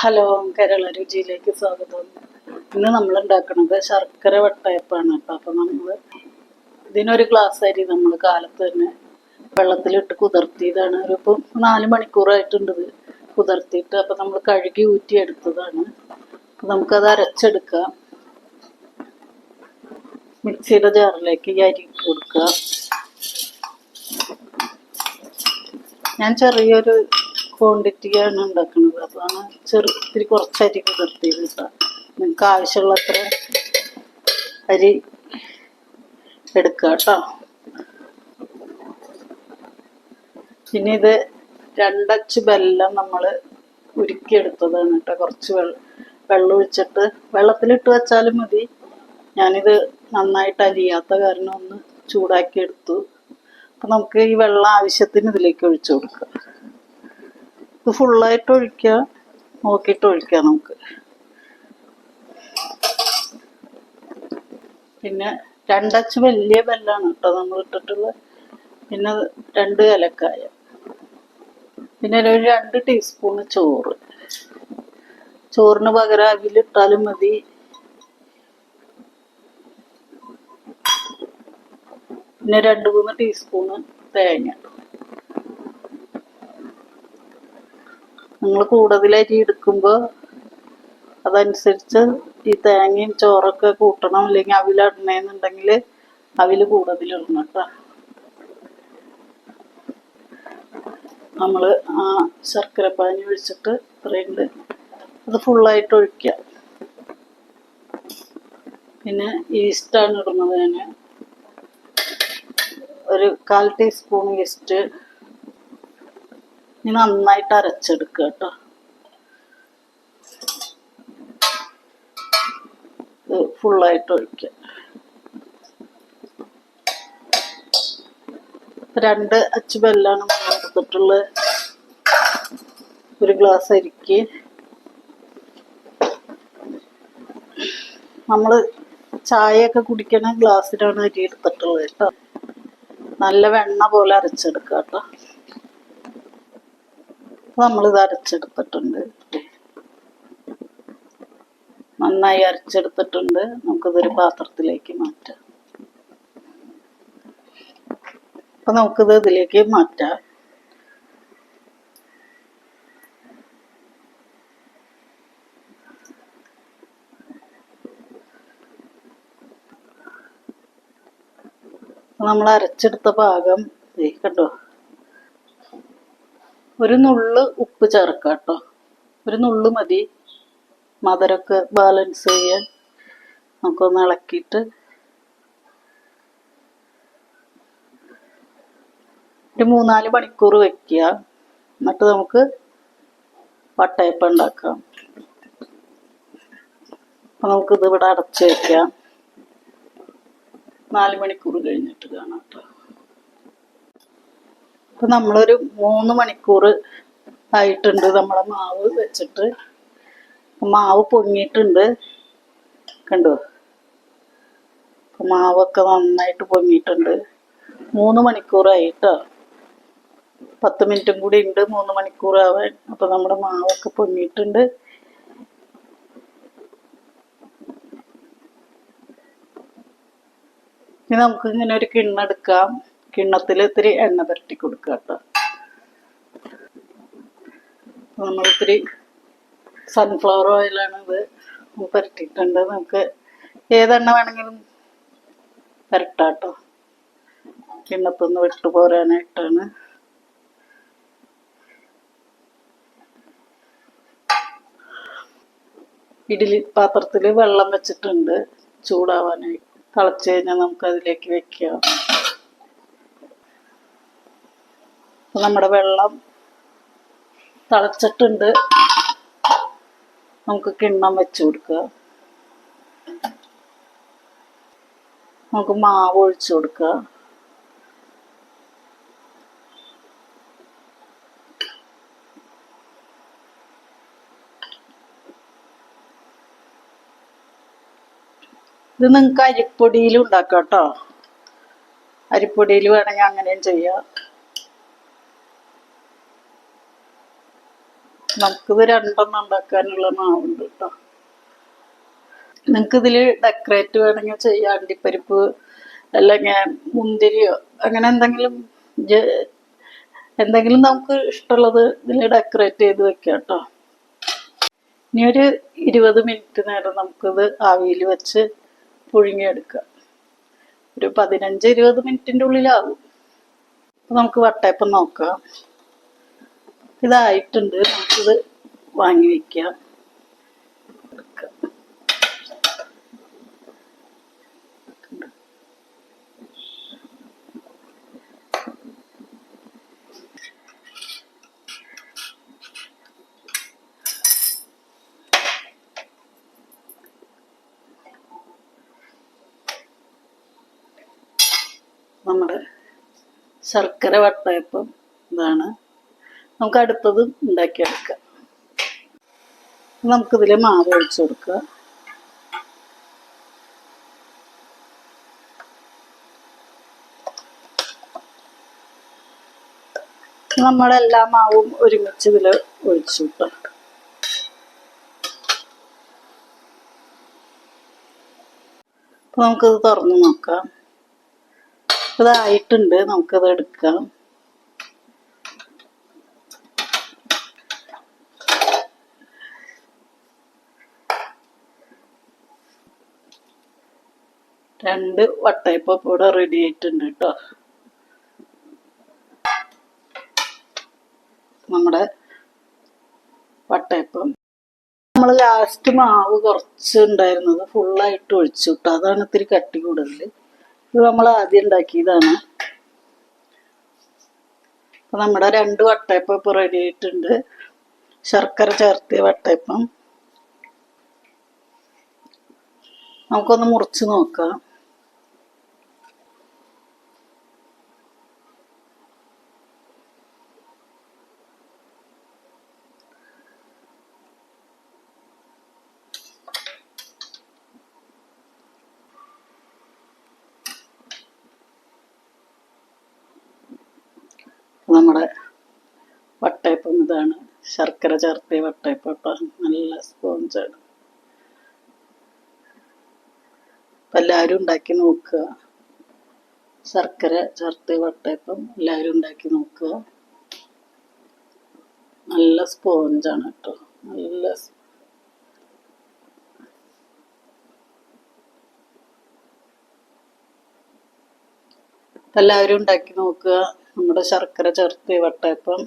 Hello Kerala രുചിയിലേക്ക് സ്വാഗതം. ഇന്ന് നമ്മൾ ഉണ്ടാക്കുന്നത് ശർക്കര വട്ടയപ്പാണ് കേട്ടോ. അപ്പം നമ്മൾ ഇതിനൊരു ഗ്ലാസ് അരി നമ്മൾ കാലത്ത് തന്നെ വെള്ളത്തിലിട്ട് കുതിർത്തിയതാണ്. ഒരു ഇപ്പം നാല് മണിക്കൂറായിട്ടുണ്ട് ഇത് കുതിർത്തിയിട്ട്. അപ്പം നമ്മൾ കഴുകി ഊറ്റിയെടുത്തതാണ് അപ്പം നമുക്കത് അരച്ചെടുക്കാം. മിക്സിയുടെ ജാറിലേക്ക് ഈ അരി കൊടുക്കുക ഞാൻ ചെറിയൊരു ക്വാണ്ടിറ്റിയാണ് ഉണ്ടാക്കുന്നത്. അതാണ് ചെറു ഇത്തിരി കുറച്ച് അരി കേട്ടോ. നിങ്ങൾക്ക് ആവശ്യമുള്ള അത്ര അരി എടുക്കുക കേട്ടോ. പിന്നെ ഇത് രണ്ടച്ച് ബെല്ലം നമ്മൾ ഉരുക്കിയെടുത്തതാണ് കേട്ടോ. കുറച്ച് വെള്ളം വെള്ളം ഒഴിച്ചിട്ട് വെള്ളത്തിലിട്ട് വെച്ചാലും മതി. ഞാനിത് നന്നായിട്ട് അരിയാത്ത കാരണം ഒന്ന് ചൂടാക്കി എടുത്തു. അപ്പം നമുക്ക് ഈ വെള്ളം ആവശ്യത്തിന് ഇതിലേക്ക് ഒഴിച്ചു കൊടുക്കാം. ഇത് ഫുള്ളായിട്ട് ഒഴിക്കുക നോക്കിയിട്ട് ഒഴിക്കുക നമുക്ക്. പിന്നെ രണ്ടച്ച് വലിയ ബെല്ലാണ് കേട്ടോ നമ്മൾ ഇട്ടിട്ടുള്ള പിന്നെ രണ്ട് ഏലക്കായ. പിന്നെ ഒരു രണ്ട് ടീസ്പൂണ് ചോറ്. ചോറിന് പകരം അവിലിട്ടാലും മതി. പിന്നെ രണ്ട് മൂന്ന് ടീസ്പൂണ് തേങ്ങ. നിങ്ങൾ കൂടുതൽ അരി എടുക്കുമ്പോൾ അതനുസരിച്ച് ഈ തേങ്ങയും ചോറൊക്കെ കൂട്ടണം. അല്ലെങ്കിൽ അവിലിടണേന്നുണ്ടെങ്കിൽ അവിൽ കൂടുതലിടണം കേട്ടോ. നമ്മൾ ആ ശർക്കരപ്പാനി ഒഴിച്ചിട്ട് ഇത്രയുണ്ട്. അത് ഫുള്ളായിട്ട് ഒഴിക്കുക. പിന്നെ ഈസ്റ്റാണ് ഇടുന്നത് ഞാൻ ഒരു കാൽ ടീസ്പൂൺ ഈസ്റ്റ് ഇനി നന്നായിട്ട് അരച്ചെടുക്കുക കേട്ടോ. ഫുള്ളായിട്ട് ഒഴിക്കുക രണ്ട് അച്ച് ബെല്ലാണ് എടുത്തിട്ടുള്ളത്. ഒരു ഗ്ലാസ് അരിക്ക്. നമ്മൾ ചായയൊക്കെ കുടിക്കണ ഗ്ലാസ്സിലാണ് അരി എടുത്തിട്ടുള്ളത് കേട്ടോ. നല്ല വെണ്ണ പോലെ അരച്ചെടുക്കുക കേട്ടോ. നമ്മളിത് അരച്ചെടുത്തിട്ടുണ്ട്. നന്നായി അരച്ചെടുത്തിട്ടുണ്ട്. നമുക്കിതൊരു പാത്രത്തിലേക്ക് മാറ്റാം. അപ്പൊ നമുക്കിത് ഇതിലേക്ക് മാറ്റാം. നമ്മൾ അരച്ചെടുത്ത ഭാഗം കണ്ടോ? ഒരു നുള്ള് ഉപ്പ് ചേർക്കാം കേട്ടോ ഒരു നുള്ള് മതി. മധുരമൊക്കെ ബാലൻസ് ചെയ്യാൻ. നമുക്കൊന്ന് ഇളക്കിയിട്ട് ഒരു മൂന്നാൽ മണിക്കൂർ വെക്കുക. എന്നിട്ട് നമുക്ക് വട്ടയപ്പം ഉണ്ടാക്കാം. അപ്പം നമുക്കിത് ഇവിടെ അടച്ച് വെക്കാം. നാല് മണിക്കൂർ കഴിഞ്ഞിട്ട് കാണാം കേട്ടോ ഇപ്പൊ നമ്മളൊരു മൂന്ന് മണിക്കൂർ ആയിട്ടുണ്ട് നമ്മളെ മാവ് വെച്ചിട്ട്. മാവ് പൊങ്ങിയിട്ടുണ്ട്. കണ്ടോ? മാവൊക്കെ നന്നായിട്ട് പൊങ്ങിയിട്ടുണ്ട്. മൂന്ന് മണിക്കൂറായിട്ടോ? പത്ത് മിനിറ്റും കൂടി ഉണ്ട് മൂന്ന് മണിക്കൂർ ആവാൻ. അപ്പൊ നമ്മുടെ മാവൊക്കെ പൊങ്ങിയിട്ടുണ്ട്. ഇനി നമുക്ക് ഇങ്ങനെ ഒരു കിണ്ണെടുക്കാം. കിണ്ണത്തിൽ ഇത്തിരി എണ്ണ പുരട്ടി കൊടുക്കുക കേട്ടോ. നമ്മൾ ഇത്തിരി സൺഫ്ലവർ ഓയിലാണ് ഇത് പുരട്ടിയിട്ടുണ്ട്. നമുക്ക് ഏതെണ്ണ വേണമെങ്കിലും പുരട്ടാം കേട്ടോ. കിണ്ണത്തൊന്ന് വിട്ടു പോരാനായിട്ടാണ്. ഇഡ്ഡലി പാത്രത്തിൽ വെള്ളം വെച്ചിട്ടുണ്ട്. ചൂടാവാനായി. തിളച്ച് കഴിഞ്ഞാൽ നമുക്കതിലേക്ക് വെക്കാം അപ്പൊ നമ്മുടെ വെള്ളം തിളച്ചിട്ടുണ്ട്. നമുക്ക് കിണ്ണം വെച്ച് കൊടുക്കുക. നമുക്ക് മാവ് ഒഴിച്ചു കൊടുക്കുക. ഇത് നിങ്ങൾക്ക് അരിപ്പൊടിയിൽ ഉണ്ടാക്കാം കേട്ടോ. അരിപ്പൊടിയിൽ വേണമെങ്കിൽ അങ്ങനെയും ചെയ്യാം. നമുക്കിത് രണ്ടെണ്ണം ഉണ്ടാക്കാനുള്ള മാവുണ്ട് കേട്ടോ നിങ്ങൾക്ക് ഇതിൽ ഡെക്കറേറ്റ് വേണമെങ്കിൽ ചെയ്യാം അണ്ടിപ്പരിപ്പ് അല്ലെങ്കിൽ മുന്തിരിയോ അങ്ങനെ എന്തെങ്കിലും എന്തെങ്കിലും നമുക്ക് ഇഷ്ടമുള്ളത് ഇതിൽ ഡെക്കറേറ്റ് ചെയ്ത് വെക്കാം കേട്ടോ ഇനി ഒരു ഇരുപത് മിനിറ്റ് നേരം നമുക്കിത് ആവിയിൽ വെച്ച് പുഴുങ്ങിയെടുക്കാം. ഒരു പതിനഞ്ച് ഇരുപത് മിനിറ്റിന്റെ ഉള്ളിലാവും. നമുക്ക് വട്ടയപ്പം നോക്കാം. ഇതായിട്ടുണ്ട് നമുക്കിത് വാങ്ങി എടുക്കാം. നമ്മുടെ ശർക്കര വട്ടയപ്പം ഇതാണ് നമുക്ക് അടുത്തത് ഉണ്ടാക്കിയെടുക്കാം നമുക്കിതിൽ മാവ് ഒഴിച്ചു കൊടുക്കുക. നമ്മളെല്ലാ മാവും ഒരുമിച്ച് ഇതിൽ ഒഴിച്ചു കിട്ടും നമുക്കിത് തുറന്ന് നോക്കാം. ഇതായിട്ടുണ്ട് നമുക്കത് എടുക്കാം. രണ്ട് വട്ടയപ്പം ഇവിടെ റെഡി ആയിട്ടുണ്ട് കേട്ടോ നമ്മുടെ വട്ടയപ്പം. നമ്മൾ ലാസ്റ്റ് മാവ് കുറച്ച് ഉണ്ടായിരുന്നത് ഫുള്ളായിട്ട് ഒഴിച്ചു കിട്ടും അതാണ് ഇത്തിരി കട്ടി കൂടുതൽ ഇത് നമ്മൾ ആദ്യം ഉണ്ടാക്കിയതാണ്. അപ്പം നമ്മുടെ രണ്ട് വട്ടയപ്പം ഇപ്പോൾ റെഡി ആയിട്ടുണ്ട്. ശർക്കര ചേർത്തിയ വട്ടയപ്പം. നമുക്കൊന്ന് മുറിച്ച് നോക്കാം. നമ്മുടെ വട്ടയപ്പം ഇതാണ്. ശർക്കര ചേർത്തിയ വട്ടയപ്പം നല്ല സ്പോഞ്ചാണ് അപ്പം എല്ലാവരും ഉണ്ടാക്കി നോക്കുക. ശർക്കര ചേർത്തിയ വട്ടയപ്പം എല്ലാവരും ഉണ്ടാക്കി നോക്കുക. നല്ല സ്പോഞ്ചാണ് കേട്ടോ. നല്ല എല്ലാവരും ഉണ്ടാക്കി നോക്കുക. നമ്മുടെ ശർക്കര ചേർത്ത് വട്ടയപ്പം